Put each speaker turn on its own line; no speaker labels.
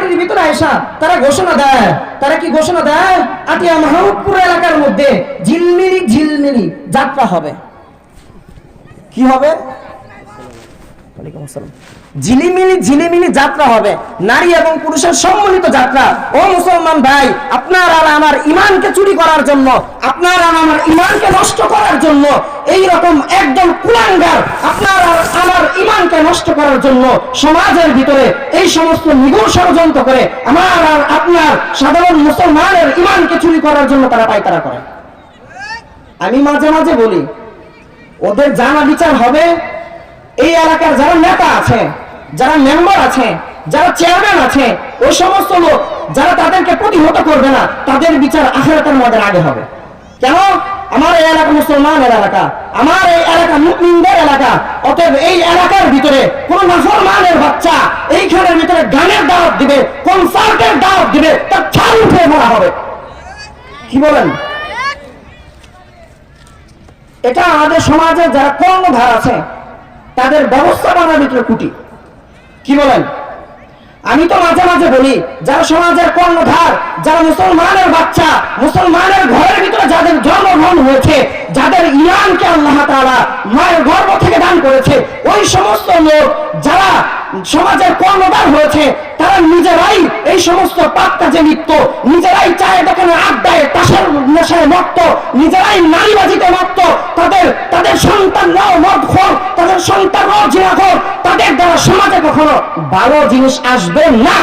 মাটির ভিতরে আয়সা তারা ঘোষণা দেয়। তারা কি ঘোষণা দেয়? আটিয়া মাহমুদপুর এলাকার মধ্যে ঝিলমিলি ঝিলমিলি যাত্রা হবে। কি হবে? ঝিলিমিলি ঝিলিমিলি যাত্রা হবে। নারী এবং পুরুষের সম্মিলিত যাত্রা। ও মুসলমান ভাই, আপনার আর আমার ইমানকে চুরি করার জন্য, আপনার আর আমার ইমানকে নষ্ট করার জন্য এই রকম একদম কুলাঙ্গার আপনার আর আমার ইমানকে নষ্ট করার জন্য সমাজের ভিতরে এই সমস্ত নিগুণ ষড়যন্ত্র করে আমার আর আপনার সাধারণ মুসলমানের ইমানকে চুরি করার জন্য তারা পায়তারা করে। আমি মাঝে মাঝে বলি, ওদের জানা বিচার হবে, এই এলাকার যারা নেতা আছে, যারা মেম্বার আছে, যারা চেয়ারম্যান আছে, ওই সমস্ত লোক যারা তাদেরকে প্রতিহত করবে না, তাদের বিচার আখেরাতের মধ্যে আগে হবে। কেন? আমার এই এলাকা মুসলমানের এলাকা, আমার এই এলাকা মুসলিমদের এলাকা, অতএব এই এলাকার ভিতরে কোন নাফরমানের বাচ্চা এইখানের ভিতরে গানের দাওয়াত দিবে, কনসার্টের দাওয়াত দিবে, তার ছাল উঠে মারা হবে। কি বলেন? এটা আমাদের সমাজে যারা কর্মধার আছে, তাদের ব্যবস্থাপনার ভিতরে কুটি। কি বলেন? আমি তো মাঝে মাঝে বলি, যারা সমাজের কর্ণধার, যারা মুসলমানের বাচ্চা, মুসলমানের ঘরের ভিতরে যাদের জন্মগ্রহণ হয়েছে, যাদের ইরানকে আল্লাহ তাআলা মায়ের গর্ভ থেকে দান করেছে, ওই সমস্ত লোক যারা সমাজের কর্ণধার হয়েছে, তারা নিজেরাই এই সমস্ত পাপ কাজে লিপ্ত, নিজেরাই চায়ের দোকানে আড্ডায়, তাসের নেশায় মত্ত, নিজেরাই নারীবাজিতে মত্ত, তাদের তাদের সন্তানরাও মদ খোর, তাদের সন্তানরাও দ্বারা সমাজে কখনো ভালো জিনিস আসবে না।